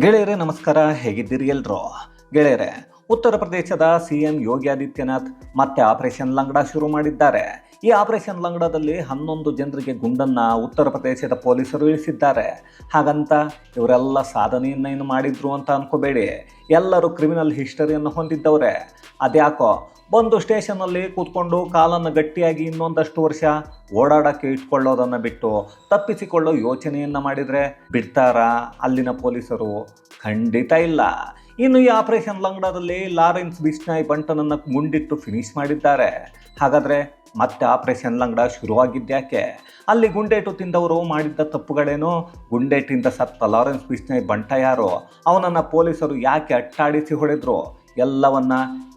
ಗೆಳೆಯರೇ, ನಮಸ್ಕಾರ. ಹೇಗಿದ್ದೀರಿ ಎಲ್ರು? ಗೆಳೆಯರೇ, ಉತ್ತರ ಪ್ರದೇಶದ ಸಿಎಂ ಯೋಗಿ ಆದಿತ್ಯನಾಥ್ ಮತ್ತೆ ಆಪರೇಷನ್ ಲಂಗಡ ಶುರು ಮಾಡಿದ್ದಾರೆ. ಈ ಆಪರೇಷನ್ ಲಂಗಡದಲ್ಲಿ ಹನ್ನೊಂದು ಜನರಿಗೆ ಗುಂಡನ್ನ ಉತ್ತರ ಪ್ರದೇಶದ ಪೊಲೀಸರು ಇಳಿಸಿದ್ದಾರೆ. ಹಾಗಂತ ಇವರೆಲ್ಲ ಸಾಧನೆಯನ್ನ ಏನು ಮಾಡಿದ್ರು ಅಂತ ಅನ್ಕೋಬೇಡಿ. ಎಲ್ಲರೂ ಕ್ರಿಮಿನಲ್ ಹಿಸ್ಟರಿಯನ್ನು ಹೊಂದಿದ್ದವ್ರೆ. ಅದ್ಯಾಕೋ ಒಂದು ಸ್ಟೇಷನಲ್ಲಿ ಕೂತ್ಕೊಂಡು ಕಾಲನ್ನು ಗಟ್ಟಿಯಾಗಿ ಇನ್ನೊಂದಷ್ಟು ವರ್ಷ ಓಡಾಡೋಕ್ಕೆ ಇಟ್ಕೊಳ್ಳೋದನ್ನು ಬಿಟ್ಟು ತಪ್ಪಿಸಿಕೊಳ್ಳೋ ಯೋಚನೆಯನ್ನು ಮಾಡಿದರೆ ಬಿಡ್ತಾರಾ? ಅಲ್ಲಿನ ಪೊಲೀಸರು ಖಂಡಿತ ಇಲ್ಲ. ಇನ್ನು ಈ ಆಪರೇಷನ್ ಲಂಗಡದಲ್ಲಿ ಲಾರೆನ್ಸ್ ಬಿಸ್ನಾಯ್ ಬಂಟನನ್ನು ಗುಂಡಿಟ್ಟು ಫಿನಿಶ್ ಮಾಡಿದ್ದಾರೆ. ಹಾಗಾದರೆ ಮತ್ತೆ ಆಪರೇಷನ್ ಲಂಗಡ ಶುರುವಾಗಿದ್ದ್ಯಾಕೆ ಅಲ್ಲಿ ಗುಂಡೇಟು ತಿಂದವರು ಮಾಡಿದ್ದ ತಪ್ಪುಗಳೇನು? ಗುಂಡೇಟಿಂದ ಸತ್ತ ಲಾರೆನ್ಸ್ ಬಿಸ್ನಾಯ್ ಬಂಟ ಯಾರು? ಅವನನ್ನು ಪೊಲೀಸರು ಯಾಕೆ ಅಟ್ಟಾಡಿಸಿ ಹೊಡೆದ್ರು? ಎಲ್ಲವನ್ನ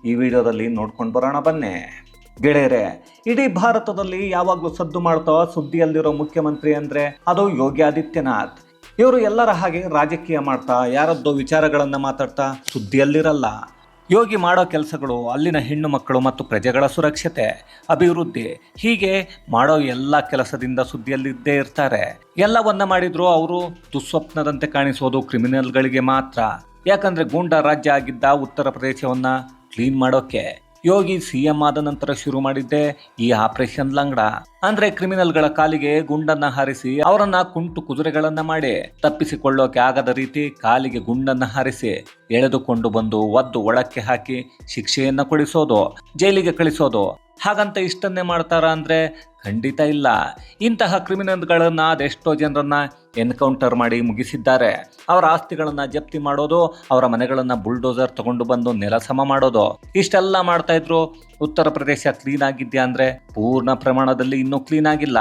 ಈ ವಿಡಿಯೋದಲ್ಲಿ ನೋಡ್ಕೊಂಡು ಬರೋಣ ಬನ್ನಿ. ಗೆಳೆಯರೆ, ಇಡೀ ಭಾರತದಲ್ಲಿ ಯಾವಾಗಲೂ ಸದ್ದು ಮಾಡ್ತಾ ಸುದ್ದಿಯಲ್ಲಿರೋ ಮುಖ್ಯಮಂತ್ರಿ ಅಂದ್ರೆ ಅದು ಯೋಗಿ ಆದಿತ್ಯನಾಥ್. ಇವರು ಎಲ್ಲರ ಹಾಗೆ ರಾಜಕೀಯ ಮಾಡ್ತಾ, ಯಾರದ್ದೋ ವಿಚಾರಗಳನ್ನು ಮಾತಾಡ್ತಾ ಸುದ್ದಿಯಲ್ಲಿರಲ್ಲ. ಯೋಗಿ ಮಾಡೋ ಕೆಲಸಗಳು ಅಲ್ಲಿನ ಹೆಣ್ಣು ಮಕ್ಕಳು ಮತ್ತು ಪ್ರಜೆಗಳ ಸುರಕ್ಷತೆ, ಅಭಿವೃದ್ಧಿ, ಹೀಗೆ ಮಾಡೋ ಎಲ್ಲ ಕೆಲಸದಿಂದ ಸುದ್ದಿಯಲ್ಲಿದ್ದೇ ಇರ್ತಾರೆ. ಎಲ್ಲವನ್ನ ಮಾಡಿದ್ರು ಅವರು ದುಸ್ವಪ್ನದಂತೆ ಕಾಣಿಸೋದು ಕ್ರಿಮಿನಲ್ಗಳಿಗೆ ಮಾತ್ರ. ಯಾಕಂದ್ರೆ ಗೂಂಡ ರಾಜ್ಯ ಆಗಿದ್ದ ಉತ್ತರ ಪ್ರದೇಶವನ್ನ ಕ್ಲೀನ್ ಮಾಡೋಕೆ ಯೋಗಿ ಸಿಎಂ ಆದ ನಂತರ ಶುರು ಮಾಡಿದ್ದೆ ಈ ಆಪರೇಷನ್ ಲಂಗಡ. ಅಂದ್ರೆ ಕ್ರಿಮಿನಲ್ಗಳ ಕಾಲಿಗೆ ಗುಂಡನ್ನ ಹಾರಿಸಿ ಅವರನ್ನ ಕುಂಟು ಕುದುರೆಗಳನ್ನ ಮಾಡಿ ತಪ್ಪಿಸಿಕೊಳ್ಳೋಕೆ ಆಗದ ರೀತಿ ಕಾಲಿಗೆ ಗುಂಡನ್ನ ಹಾರಿಸಿ ಎಳೆದುಕೊಂಡು ಬಂದು ಒದ್ದು ಒಳಕ್ಕೆ ಹಾಕಿ ಶಿಕ್ಷೆಯನ್ನ ಕೊಡಿಸೋದು, ಜೈಲಿಗೆ ಕಳಿಸೋದು. ಹಾಗಂತ ಇಷ್ಟನ್ನೇ ಮಾಡ್ತಾರ ಅಂದ್ರೆ ಖಂಡಿತ ಇಲ್ಲ. ಇಂತಹ ಕ್ರಿಮಿನಲ್ಗಳನ್ನ ಅದೆಷ್ಟೋ ಜನರನ್ನ ಎನ್ಕೌಂಟರ್ ಮಾಡಿ ಮುಗಿಸಿದ್ದಾರೆ. ಅವರ ಆಸ್ತಿಗಳನ್ನ ಜಪ್ತಿ ಮಾಡೋದು, ಅವರ ಮನೆಗಳನ್ನ ಬುಲ್ಡೋಸರ್ ತಗೊಂಡು ಬಂದು ನೆಲಸಮ ಮಾಡೋದು. ಇಷ್ಟೆಲ್ಲ ಮಾಡ್ತಾ ಇದ್ರು, ಉತ್ತರ ಪ್ರದೇಶ ಕ್ಲೀನ್ ಆಗಿದ್ಯಾ ಅಂದ್ರೆ ಪೂರ್ಣ ಪ್ರಮಾಣದಲ್ಲಿ ಇನ್ನೂ ಕ್ಲೀನ್ ಆಗಿಲ್ಲ.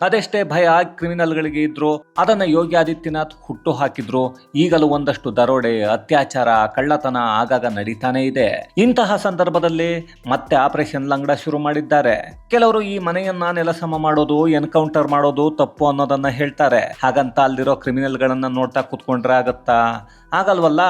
ಅದೆಷ್ಟೇ ಭಯ ಕ್ರಿಮಿನಲ್ಗಳಿಗೆ ಇದ್ರು, ಅದನ್ನ ಯೋಗಿ ಆದಿತ್ಯನಾಥ್ ಹುಟ್ಟು ಹಾಕಿದ್ರು. ಈಗಲೂ ಒಂದಷ್ಟು ದರೋಡೆ, ಅತ್ಯಾಚಾರ, ಕಳ್ಳತನ ಆಗಾಗ ನಡೀತಾನೆ ಇದೆ. ಇಂತಹ ಸಂದರ್ಭದಲ್ಲಿ ಮತ್ತೆ ಆಪರೇಷನ್ ಲಂಗಡ ಶುರು ಮಾಡಿದ್ದಾರೆ. ಕೆಲವರು ಈ ಮನೆಯನ್ನ ನೆಲಸಮ ಮಾಡೋದು, ಎನ್ಕೌಂಟರ್ ಮಾಡೋದು ತಪ್ಪು ಅನ್ನೋದನ್ನ ಹೇಳ್ತಾರೆ. ಹಾಗಂತ ಅಲ್ಲಿರೋ ಕ್ರಿಮಿನಲ್ಗಳನ್ನು ನೋಡ್ತಾ ಕೂತ್ಕೊಂಡ್ರೆ ಆಗತ್ತಾ? ಆಗಲ್ವಲ್ಲ?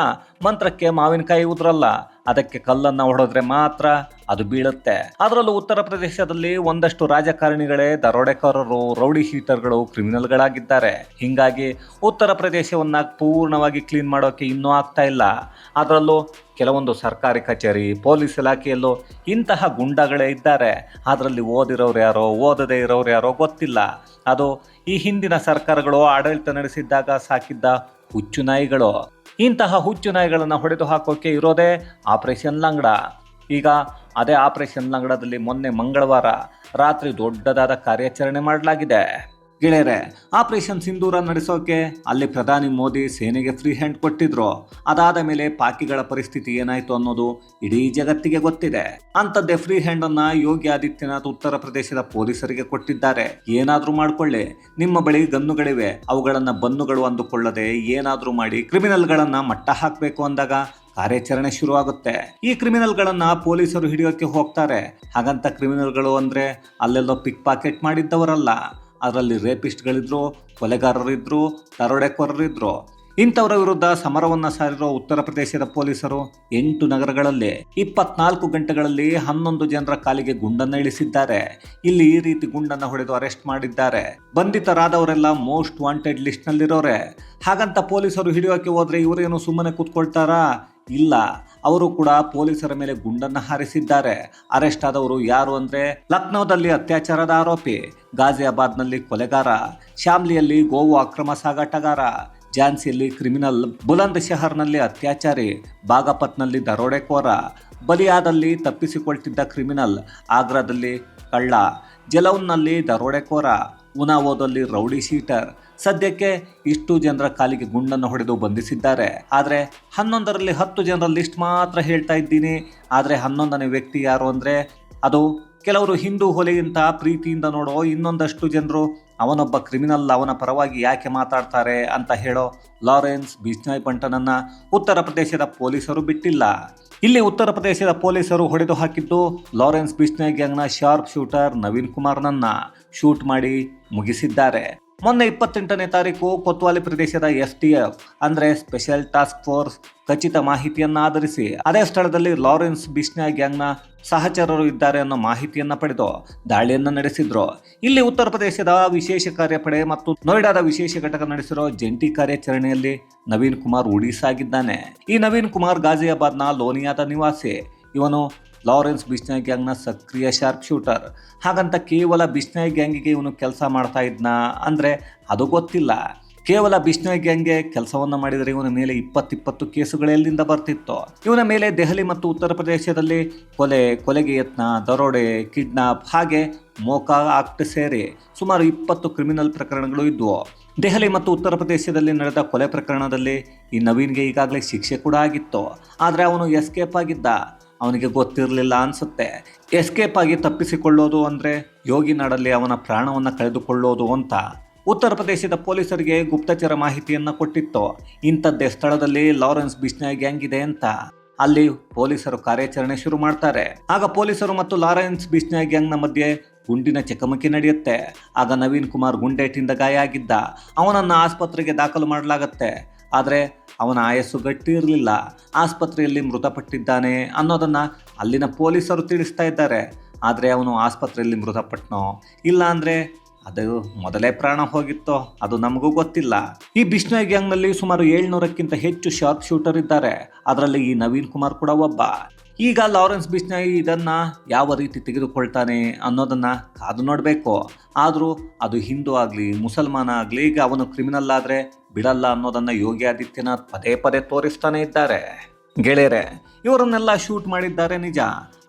ಮಂತ್ರಕ್ಕೆ ಮಾವಿನಕಾಯಿ ಉದ್ರಲ್ಲ. ಅದಕ್ಕೆ ಕಲ್ಲನ್ನ ಹೊಡೆದ್ರೆ ಮಾತ್ರ ಅದು ಬೀಳುತ್ತೆ. ಅದರಲ್ಲೂ ಉತ್ತರ ಪ್ರದೇಶದಲ್ಲಿ ಒಂದಷ್ಟು ರಾಜಕಾರಣಿಗಳೇ, ದರೋಡೆಕೋರರು, ರೌಡಿ ಶೀಟರ್ಗಳು ಕ್ರಿಮಿನಲ್ಗಳಾಗಿದ್ದಾರೆ. ಹಿಂಗಾಗಿ ಉತ್ತರ ಪ್ರದೇಶವನ್ನ ಪೂರ್ಣವಾಗಿ ಕ್ಲೀನ್ ಮಾಡೋಕೆ ಇನ್ನೂ ಆಗ್ತಾ ಇಲ್ಲ. ಅದರಲ್ಲೂ ಕೆಲವೊಂದು ಸರ್ಕಾರಿ ಕಚೇರಿ, ಪೊಲೀಸ್ ಇಲಾಖೆಯಲ್ಲೂ ಇಂತಹ ಗುಂಡಗಳೇ ಇದ್ದಾರೆ. ಅದರಲ್ಲಿ ಓದಿರೋರು ಯಾರೋ, ಓದದೇ ಇರೋರು ಯಾರೋ ಗೊತ್ತಿಲ್ಲ. ಅದು ಈ ಹಿಂದಿನ ಸರ್ಕಾರಗಳು ಆಡಳಿತ ನಡೆಸಿದ್ದಾಗ ಸಾಕಿದ್ದ ಹುಚ್ಚು ನಾಯಿಗಳು ಇಂತಹ ಹುಚ್ಚು ನಾಯಿಗಳನ್ನು ಹೊಡೆದು ಹಾಕೋಕೆ ಇರೋದೇ ಆಪರೇಷನ್ ಲಂಗಡ. ಈಗ ಅದೇ ಆಪರೇಷನ್ ಲಂಗಡದಲ್ಲಿ ಮೊನ್ನೆ ಮಂಗಳವಾರ ರಾತ್ರಿ ದೊಡ್ಡದಾದ ಕಾರ್ಯಾಚರಣೆ ಮಾಡಲಾಗಿದೆ. ಗೆಳೆಯರೆ, ಆಪರೇಷನ್ ಸಿಂಧೂರ ನಡೆಸೋಕೆ ಅಲ್ಲಿ ಪ್ರಧಾನಿ ಮೋದಿ ಸೇನೆಗೆ ಫ್ರೀ ಹ್ಯಾಂಡ್ ಕೊಟ್ಟಿದ್ರು. ಅದಾದ ಮೇಲೆ ಪಾಕಿಗಳ ಪರಿಸ್ಥಿತಿ ಏನಾಯ್ತು ಅನ್ನೋದು ಇಡೀ ಜಗತ್ತಿಗೆ ಗೊತ್ತಿದೆ. ಅಂಥದ್ದೇ ಫ್ರೀ ಹ್ಯಾಂಡ್ ಅನ್ನ ಯೋಗಿ ಆದಿತ್ಯನಾಥ್ ಉತ್ತರ ಪ್ರದೇಶದ ಪೊಲೀಸರಿಗೆ ಕೊಟ್ಟಿದ್ದಾರೆ. ಏನಾದ್ರೂ ಮಾಡ್ಕೊಳ್ಳಿ. ನಿಮ್ಮ ಬಳಿ ಗನ್ನುಗಳಿವೆ. ಅವುಗಳನ್ನ ಬನ್ನುಗಳು ಅಂದುಕೊಳ್ಳದೆ ಏನಾದ್ರೂ ಮಾಡಿ ಕ್ರಿಮಿನಲ್ಗಳನ್ನ ಮಟ್ಟ ಹಾಕಬೇಕು ಅಂದಾಗ ಕಾರ್ಯಾಚರಣೆ ಶುರುವಾಗುತ್ತೆ. ಈ ಕ್ರಿಮಿನಲ್ಗಳನ್ನ ಪೊಲೀಸರು ಹಿಡಿಯೋಕೆ ಹೋಗ್ತಾರೆ. ಹಾಗಂತ ಕ್ರಿಮಿನಲ್ಗಳು ಅಂದ್ರೆ ಅಲ್ಲೆಲ್ಲೋ ಪಿಕ್ ಪಾಕೆಟ್ ಮಾಡಿದ್ದವರಲ್ಲ. ಅದರಲ್ಲಿ ರೇಪಿಸ್ಟ್ಗಳಿದ್ರು ಕೊಲೆಗಾರರಿದ್ರು ದರೋಡೆಕೋರರಿದ್ರು ಇಂಥವರ ವಿರುದ್ಧ ಸಮರವನ್ನ ಸಾರಿರೋ ಉತ್ತರ ಪ್ರದೇಶದ ಪೊಲೀಸರು ಎಂಟು ನಗರಗಳಲ್ಲಿ ಇಪ್ಪತ್ನಾಲ್ಕು ಗಂಟೆಗಳಲ್ಲಿ ಹನ್ನೊಂದು ಜನರ ಕಾಲಿಗೆ ಗುಂಡನ್ನು ಇಳಿಸಿದ್ದಾರೆ. ಇಲ್ಲಿ ಈ ರೀತಿ ಗುಂಡನ್ನ ಹೊಡೆದು ಅರೆಸ್ಟ್ ಮಾಡಿದ್ದಾರೆ. ಬಂಧಿತರಾದವರೆಲ್ಲ ಮೋಸ್ಟ್ ವಾಂಟೆಡ್ ಲಿಸ್ಟ್ ನಲ್ಲಿರೋರೆ ಹಾಗಂತ ಪೊಲೀಸರು ಹಿಡಿಯೋಕೆ ಹೋದ್ರೆ ಇವರೇನು ಸುಮ್ಮನೆ ಕೂತ್ಕೊಳ್ತಾರಾ? ಇಲ್ಲ, ಅವರು ಕೂಡ ಪೊಲೀಸರ ಮೇಲೆ ಗುಂಡನ್ನ ಹಾರಿಸಿದ್ದಾರೆ. ಅರೆಸ್ಟ್ ಆದವರು ಯಾರು ಅಂದ್ರೆ ಲಕ್ನೋದಲ್ಲಿ ಅತ್ಯಾಚಾರದ ಆರೋಪಿ ಗಾಜಿಯಾಬಾದ್ನಲ್ಲಿ ಕೊಲೆಗಾರ ಶಾಮ್ಲಿಯಲ್ಲಿ ಗೋವು ಅಕ್ರಮ ಸಾಗಾಟಗಾರ ಝಾನ್ಸಿಯಲ್ಲಿ ಕ್ರಿಮಿನಲ್ ಬುಲಂದ್ ಶಹರ್ನಲ್ಲಿ ಅತ್ಯಾಚಾರಿ, ಬಾಗಪತ್ನಲ್ಲಿ ದರೋಡೆಕೋರ, ಬಲಿಯಾದಲ್ಲಿ ತಪ್ಪಿಸಿಕೊಳ್ತಿದ್ದ ಕ್ರಿಮಿನಲ್ ಆಗ್ರಾದಲ್ಲಿ ಕಳ್ಳ, ಜಲೌನ್ನಲ್ಲಿ ದರೋಡೆಕೋರ, ಉನಾವೋದಲ್ಲಿ ರೌಡಿ ಶೀಟರ್. ಸದ್ಯಕ್ಕೆ ಇಷ್ಟು ಜನರ ಕಾಲಿಗೆ ಗುಂಡನ್ನು ಹೊಡೆದು ಬಂಧಿಸಿದ್ದಾರೆ. ಆದರೆ ಹನ್ನೊಂದರಲ್ಲಿ ಹತ್ತು ಜನರ ಲಿಸ್ಟ್ ಮಾತ್ರ ಹೇಳ್ತಾ ಇದ್ದೀನಿ. ಆದರೆ ಹನ್ನೊಂದನೇ ವ್ಯಕ್ತಿ ಯಾರು ಅಂದರೆ ಅದು ಕೆಲವರು ಹಿಂದೂ ಹೊಲೆಗಿಂತ ಪ್ರೀತಿಯಿಂದ ನೋಡೋ ಇನ್ನೊಂದಷ್ಟು ಜನರು ಅವನೊಬ್ಬ ಕ್ರಿಮಿನಲ್, ಅವನ ಪರವಾಗಿ ಯಾಕೆ ಮಾತಾಡ್ತಾರೆ ಅಂತ ಹೇಳೋ ಲಾರೆನ್ಸ್ ಬಿಸ್ನಾಯ್ ಪಂಟನನ್ನ ಉತ್ತರ ಪ್ರದೇಶದ ಪೊಲೀಸರು ಬಿಟ್ಟಿಲ್ಲ. ಇಲ್ಲಿ ಉತ್ತರ ಪ್ರದೇಶದ ಪೊಲೀಸರು ಹೊಡೆದು ಹಾಕಿದ್ದು ಲಾರೆನ್ಸ್ ಬಿಸ್ನಾಯ್ ಗ್ಯಾಂಗ್ನ ಶಾರ್ಪ್ ಶೂಟರ್ ನವೀನ್ ಕುಮಾರ್ನನ್ನ. ಶೂಟ್ ಮಾಡಿ ಮುಗಿಸಿದ್ದಾರೆ. ಮೊನ್ನೆ ಇಪ್ಪತ್ತೆಂಟನೇ ತಾರೀಕು ಕೊತ್ವಾಲಿ ಪ್ರದೇಶದ ಎಸ್ ಟಿ ಎಫ್ ಅಂದ್ರೆ ಸ್ಪೆಷಲ್ ಟಾಸ್ಕ್ ಫೋರ್ಸ್ ಖಚಿತ ಮಾಹಿತಿಯನ್ನ ಆಧರಿಸಿ ಅದೇ ಸ್ಥಳದಲ್ಲಿ ಲಾರೆನ್ಸ್ ಬಿಸ್ನಾ ಗ್ಯಾಂಗ್ನ ಸಹಚರರು ಇದ್ದಾರೆ ಅನ್ನೋ ಮಾಹಿತಿಯನ್ನ ಪಡೆದು ದಾಳಿಯನ್ನ ನಡೆಸಿದ್ರು. ಇಲ್ಲಿ ಉತ್ತರ ಪ್ರದೇಶದ ವಿಶೇಷ ಕಾರ್ಯಪಡೆ ಮತ್ತು ನೋಯ್ಡಾದ ವಿಶೇಷ ಘಟಕ ನಡೆಸಿರೋ ಜಂಟಿ ಕಾರ್ಯಾಚರಣೆಯಲ್ಲಿ ನವೀನ್ ಕುಮಾರ್ ಉಡೀಸಾಗಿದ್ದಾನೆ ಈ ನವೀನ್ ಕುಮಾರ್ ಗಾಜಿಯಾಬಾದ್ನ ಲೋನಿಯಾದ ನಿವಾಸಿ. ಇವನು ಲಾರೆನ್ಸ್ ಬಿಸ್ನಾಯ್ ಗ್ಯಾಂಗ್ನ ಸಕ್ರಿಯ ಶಾರ್ಪ್ ಶೂಟರ್. ಹಾಗಂತ ಕೇವಲ ಬಿಸ್ನಾಯ್ ಗ್ಯಾಂಗಿಗೆ ಇವನು ಕೆಲಸ ಮಾಡ್ತಾ ಇದ್ನ ಅಂದರೆ ಅದು ಗೊತ್ತಿಲ್ಲ. ಕೇವಲ ಬಿಸ್ನಾಯ್ ಗ್ಯಾಂಗ್ಗೆ ಕೆಲಸವನ್ನು ಮಾಡಿದರೆ ಇವನ ಮೇಲೆ ಇಪ್ಪತ್ತಿಪ್ಪತ್ತು ಕೇಸುಗಳು ಎಲ್ಲಿಂದ ಬರ್ತಿತ್ತು? ಇವನ ಮೇಲೆ ದೆಹಲಿ ಮತ್ತು ಉತ್ತರ ಪ್ರದೇಶದಲ್ಲಿ ಕೊಲೆ, ಕೊಲೆಗೆ ಯತ್ನ, ದರೋಡೆ, ಕಿಡ್ನಾಪ್ ಹಾಗೆ ಮೋಕಾ ಆಕ್ಟ್ ಸೇರಿ ಸುಮಾರು ಇಪ್ಪತ್ತು ಕ್ರಿಮಿನಲ್ ಪ್ರಕರಣಗಳು ಇದ್ವು. ದೆಹಲಿ ಮತ್ತು ಉತ್ತರ ಪ್ರದೇಶದಲ್ಲಿ ನಡೆದ ಕೊಲೆ ಪ್ರಕರಣದಲ್ಲಿ ಈ ನವೀನ್ಗೆ ಈಗಾಗಲೇ ಶಿಕ್ಷೆ ಕೂಡ ಆಗಿತ್ತು. ಆದರೆ ಅವನು ಎಸ್ಕೇಪ್ ಆಗಿದ್ದ. ಅವನಿಗೆ ಗೊತ್ತಿರಲಿಲ್ಲ ಅನಿಸುತ್ತೆ. ಎಸ್ಕೇಪ್ ಆಗಿ ತಪ್ಪಿಸಿಕೊಳ್ಳೋದು ಅಂದರೆ ಯೋಗಿ ನಾಡಲ್ಲಿ ಅವನ ಪ್ರಾಣವನ್ನು ಕಳೆದುಕೊಳ್ಳೋದು ಅಂತ. ಉತ್ತರ ಪ್ರದೇಶದ ಪೊಲೀಸರಿಗೆ ಗುಪ್ತಚರ ಮಾಹಿತಿಯನ್ನು ಕೊಟ್ಟಿತ್ತು. ಇಂಥದ್ದೇ ಸ್ಥಳದಲ್ಲಿ ಲಾರೆನ್ಸ್ ಬಿಸ್ನಾಯ್ ಗ್ಯಾಂಗ್ ಇದೆ ಅಂತ. ಅಲ್ಲಿ ಪೊಲೀಸರು ಕಾರ್ಯಾಚರಣೆ ಶುರು ಮಾಡ್ತಾರೆ. ಆಗ ಪೊಲೀಸರು ಮತ್ತು ಲಾರೆನ್ಸ್ ಬಿಸ್ನಾಯ್ ಗ್ಯಾಂಗ್ನ ಮಧ್ಯೆ ಗುಂಡಿನ ಚಕಮಕಿ ನಡೆಯುತ್ತೆ. ಆಗ ನವೀನ್ ಕುಮಾರ್ ಗುಂಡೇಟಿಂದ ಗಾಯ ಆಗಿದ್ದ. ಅವನನ್ನು ಆಸ್ಪತ್ರೆಗೆ ದಾಖಲು ಮಾಡಲಾಗತ್ತೆ. ಆದರೆ ಅವನ ಆಯಸ್ಸು ಗಟ್ಟಿ ಇರಲಿಲ್ಲ ಆಸ್ಪತ್ರೆಯಲ್ಲಿ ಮೃತಪಟ್ಟಿದ್ದಾನೆ ಅನ್ನೋದನ್ನು ಅಲ್ಲಿನ ಪೊಲೀಸರು ತಿಳಿಸ್ತಾ ಇದ್ದಾರೆ. ಆದರೆ ಅವನು ಆಸ್ಪತ್ರೆಯಲ್ಲಿ ಮೃತಪಟ್ಟನೋ ಇಲ್ಲ ಅಂದರೆ ಅದು ಮೊದಲೇ ಪ್ರಾಣ ಹೋಗಿತ್ತೋ? ಅದು ನಮಗೂ ಗೊತ್ತಿಲ್ಲ. ಈ ಬಿಷ್ಣೋಯ್ ಗ್ಯಾಂಗ್ನಲ್ಲಿ ಸುಮಾರು ಏಳ್ನೂರಕ್ಕಿಂತ ಹೆಚ್ಚು ಶಾರ್ಪ್ ಶೂಟರ್ ಇದ್ದಾರೆ. ಅದರಲ್ಲಿ ಈ ನವೀನ್ ಕುಮಾರ್ ಕೂಡ ಒಬ್ಬ. ಈಗ ಲಾರೆನ್ಸ್ ಬಿಷ್ನಾಯ್ ಇದನ್ನ ಯಾವ ರೀತಿ ತೆಗೆದುಕೊಳ್ತಾನೆ ಅನ್ನೋದನ್ನ ಕಾದು ನೋಡಬೇಕು. ಆದರೂ ಅದು ಹಿಂದೂ ಆಗಲಿ, ಮುಸಲ್ಮಾನ ಆಗಲಿ, ಈಗ ಅವನು ಕ್ರಿಮಿನಲ್ ಆದರೆ ಬಿಡಲ್ಲ ಅನ್ನೋದನ್ನ ಯೋಗಿ ಆದಿತ್ಯನಾಥ್ ಪದೇ ಪದೇ ತೋರಿಸ್ತಾನೆ ಇದ್ದಾರೆ. ಗೆಳೆಯರೆ, ಇವರನ್ನೆಲ್ಲ ಶೂಟ್ ಮಾಡಿದ್ದಾರೆ ನಿಜ.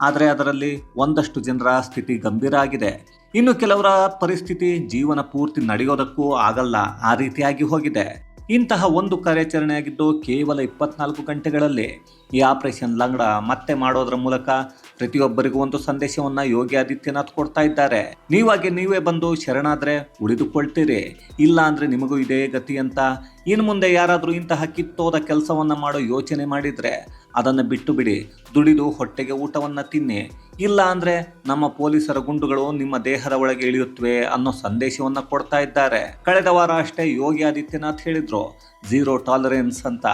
ಆದರೆ ಅದರಲ್ಲಿ ಒಂದಷ್ಟು ಜನರ ಸ್ಥಿತಿ ಗಂಭೀರ ಆಗಿದೆ. ಇನ್ನು ಕೆಲವರ ಪರಿಸ್ಥಿತಿ ಜೀವನ ಪೂರ್ತಿ ನಡೆಯೋದಕ್ಕೂ ಆಗಲ್ಲ, ಆ ರೀತಿಯಾಗಿ ಹೋಗಿದೆ. ಇಂತಹ ಒಂದು ಕಾರ್ಯಾಚರಣೆಯಾಗಿದ್ದು ಕೇವಲ ಇಪ್ಪತ್ನಾಲ್ಕು ಗಂಟೆಗಳಲ್ಲಿ ಈ ಆಪರೇಷನ್ ಲಂಗಡ ಮತ್ತೆ ಮಾಡೋದ್ರ ಮೂಲಕ ಪ್ರತಿಯೊಬ್ಬರಿಗೂ ಒಂದು ಸಂದೇಶವನ್ನ ಯೋಗಿ ಆದಿತ್ಯನಾಥ್ ಕೊಡ್ತಾ ಇದ್ದಾರೆ. ನೀವಾಗೆ ನೀವೇ ಬಂದು ಶರಣಾದ್ರೆ ಉಳಿದುಕೊಳ್ತೀರಿ. ಇಲ್ಲ ಅಂದ್ರೆ ನಿಮಗೂ ಇದೇ ಗತಿ ಅಂತ ಇನ್ನು ಮುಂದೆ ಯಾರಾದರೂ ಇಂತಹ ಕಿತ್ತೋದ ಕೆಲಸವನ್ನು ಮಾಡೋ ಯೋಚನೆ ಮಾಡಿದರೆ ಅದನ್ನು ಬಿಟ್ಟು ಬಿಡಿ, ದುಡಿದು ಹೊಟ್ಟೆಗೆ ಊಟವನ್ನು ತಿನ್ನಿ. ಇಲ್ಲ ಅಂದರೆ ನಮ್ಮ ಪೊಲೀಸರ ಗುಂಡುಗಳು ನಿಮ್ಮ ದೇಹದ ಒಳಗೆ ಇಳಿಯುತ್ತವೆ ಅನ್ನೋ ಸಂದೇಶವನ್ನು ಕೊಡ್ತಾ ಇದ್ದಾರೆ. ಕಳೆದ ವಾರ ಅಷ್ಟೇ ಯೋಗಿ ಆದಿತ್ಯನಾಥ್ ಹೇಳಿದರು ಝೀರೋ ಟಾಲರೆನ್ಸ್ ಅಂತ.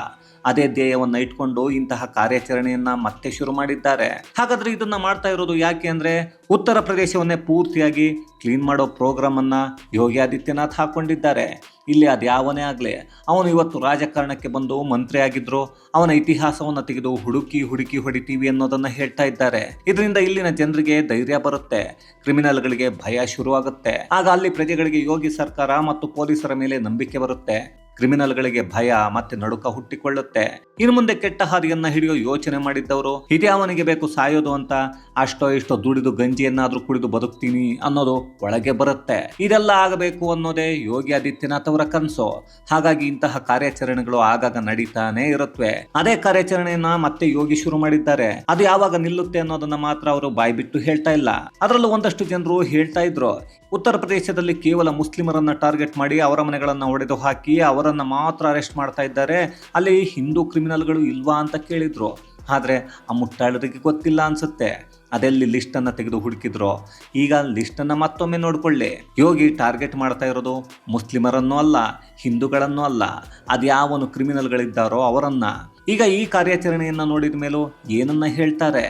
ಅದೇ ಧ್ಯೇಯವನ್ನು ಇಟ್ಕೊಂಡು ಇಂತಹ ಕಾರ್ಯಾಚರಣೆಯನ್ನು ಮತ್ತೆ ಶುರು ಮಾಡಿದ್ದಾರೆ. ಹಾಗಾದ್ರೆ ಇದನ್ನ ಮಾಡ್ತಾ ಇರೋದು ಯಾಕೆ ಅಂದ್ರೆ ಉತ್ತರ ಪ್ರದೇಶವನ್ನೇ ಪೂರ್ತಿಯಾಗಿ ಕ್ಲೀನ್ ಮಾಡೋ ಪ್ರೋಗ್ರಾಮನ್ನು ಯೋಗಿ ಆದಿತ್ಯನಾಥ್ ಹಾಕೊಂಡಿದ್ದಾರೆ. ಇಲ್ಲಿ ಅದ್ಯಾವನೇ ಆಗಲಿ. ಅವನು ಇವತ್ತು ರಾಜಕಾರಣಕ್ಕೆ ಬಂದು ಮಂತ್ರಿ ಆಗಿದ್ರು ಅವನ ಇತಿಹಾಸವನ್ನು ತೆಗೆದು ಹುಡುಕಿ ಹುಡುಕಿ ಹೊಡಿತೀವಿ ಅನ್ನೋದನ್ನ ಹೇಳ್ತಾ ಇದ್ದಾರೆ. ಇದರಿಂದ ಇಲ್ಲಿನ ಜನರಿಗೆ ಧೈರ್ಯ ಬರುತ್ತೆ. ಕ್ರಿಮಿನಲ್ಗಳಿಗೆ ಭಯ ಶುರುವಾಗುತ್ತೆ. ಆಗ ಅಲ್ಲಿ ಪ್ರಜೆಗಳಿಗೆ ಯೋಗಿ ಸರ್ಕಾರ ಮತ್ತು ಪೊಲೀಸರ ಮೇಲೆ ನಂಬಿಕೆ ಬರುತ್ತೆ. ಕ್ರಿಮಿನಲ್ಗಳಿಗೆ ಭಯ ಮತ್ತೆ ನಡುಕ ಹುಟ್ಟಿಕೊಳ್ಳುತ್ತೆ. ಇನ್ನು ಮುಂದೆ ಕೆಟ್ಟ ಹಾದಿಯನ್ನ ಹಿಡಿಯೋ ಯೋಚನೆ ಮಾಡಿದ್ದವರು ಇದೇ ಅವನಿಗೆ ಬೇಕು ಸಾಯೋದು ಅಂತ ಅಷ್ಟೋ ಇಷ್ಟೋ ದುಡಿದು ಗಂಜಿಯನ್ನಾದ್ರೂ ಕುಡಿದು ಬದುಕ್ತೀನಿ ಅನ್ನೋದು ಒಳಗೆ ಬರುತ್ತೆ. ಇದೆಲ್ಲ ಆಗಬೇಕು ಅನ್ನೋದೇ ಯೋಗಿ ಆದಿತ್ಯನಾಥ್ ಅವರ ಕನಸು. ಹಾಗಾಗಿ ಇಂತಹ ಕಾರ್ಯಾಚರಣೆಗಳು ಆಗಾಗ ನಡೀತಾನೆ ಇರುತ್ತವೆ ಅದೇ ಕಾರ್ಯಾಚರಣೆಯನ್ನ ಮತ್ತೆ ಯೋಗಿ ಶುರು ಮಾಡಿದ್ದಾರೆ. ಅದು ಯಾವಾಗ ನಿಲ್ಲುತ್ತೆ ಅನ್ನೋದನ್ನ ಮಾತ್ರ ಅವರು ಬಾಯಿ ಬಿಟ್ಟು ಹೇಳ್ತಾ ಇಲ್ಲ. ಅದರಲ್ಲೂ ಒಂದಷ್ಟು ಜನರು ಹೇಳ್ತಾ ಇದ್ರು. ಉತ್ತರ ಪ್ರದೇಶದಲ್ಲಿ ಕೇವಲ ಮುಸ್ಲಿಮರನ್ನ ಟಾರ್ಗೆಟ್ ಮಾಡಿ ಅವರ ಮನೆಗಳನ್ನ ಹೊಡೆದು ಹಾಕಿ ಅವರನ್ನ ಮಾತ್ರ ಅರೆಸ್ಟ್ ಮಾಡ್ತಾ ಇದ್ದಾರೆ. ಅಲ್ಲಿ ಹಿಂದೂ ಕ್ರಿಮಿನಲ್ಗಳು ಇಲ್ವಾ ಅಂತ ಕೇಳಿದ್ರು. ಆದರೆ ಆ ಮುಟ್ಟಾಳರಿಗೆ ಗೊತ್ತಿಲ್ಲ ಅನ್ಸುತ್ತೆ. ಅದೆಲ್ಲಿ ಲಿಸ್ಟನ್ನು ತೆಗೆದು ಹುಡುಕಿದ್ರು? ಈಗ ಲಿಸ್ಟನ್ನು ಮತ್ತೊಮ್ಮೆ ನೋಡಿಕೊಳ್ಳಿ. ಯೋಗಿ ಟಾರ್ಗೆಟ್ ಮಾಡ್ತಾ ಇರೋದು ಮುಸ್ಲಿಮರನ್ನೂ ಅಲ್ಲ, ಹಿಂದೂಗಳನ್ನು ಅಲ್ಲ. ಅದ್ಯಾವನು ಕ್ರಿಮಿನಲ್ಗಳಿದ್ದಾರೋ ಅವರನ್ನ. ಈಗ ಈ ಕಾರ್ಯಾಚರಣೆಯನ್ನು ನೋಡಿದ ಮೇಲೂ ಏನನ್ನ ಹೇಳ್ತಾರೆ?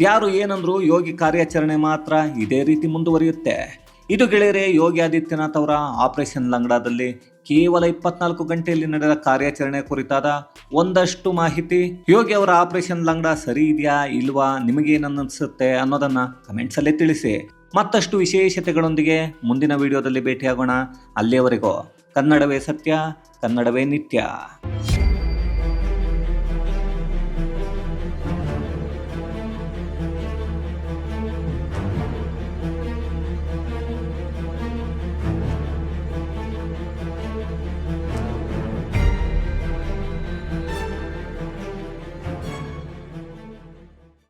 ಯಾರು ಏನಂದ್ರು ಯೋಗಿ ಕಾರ್ಯಾಚರಣೆ ಮಾತ್ರ ಇದೇ ರೀತಿ ಮುಂದುವರಿಯುತ್ತೆ. ಇದು ಗೆಳೆಯರೆ ಯೋಗಿ ಆದಿತ್ಯನಾಥ್ ಅವರ ಆಪರೇಷನ್ ಲಂಗಡಾದಲ್ಲಿ ಕೇವಲ ಇಪ್ಪತ್ನಾಲ್ಕು ಗಂಟೆಯಲ್ಲಿ ನಡೆದ ಕಾರ್ಯಾಚರಣೆ ಕುರಿತಾದ ಒಂದಷ್ಟು ಮಾಹಿತಿ. ಯೋಗಿ ಅವರ ಆಪರೇಷನ್ ಲಂಗಡ ಸರಿ ಇದೆಯಾ ಇಲ್ವಾ? ನಿಮಗೇನನ್ನಿಸುತ್ತೆ ಅನ್ನೋದನ್ನ ಕಮೆಂಟ್ಸ್ ಅಲ್ಲಿ ತಿಳಿಸಿ. ಮತ್ತಷ್ಟು ವಿಶೇಷತೆಗಳೊಂದಿಗೆ ಮುಂದಿನ ವಿಡಿಯೋದಲ್ಲಿ ಭೇಟಿಯಾಗೋಣ. ಅಲ್ಲಿಯವರೆಗೂ ಕನ್ನಡವೇ ಸತ್ಯ, ಕನ್ನಡವೇ ನಿತ್ಯ.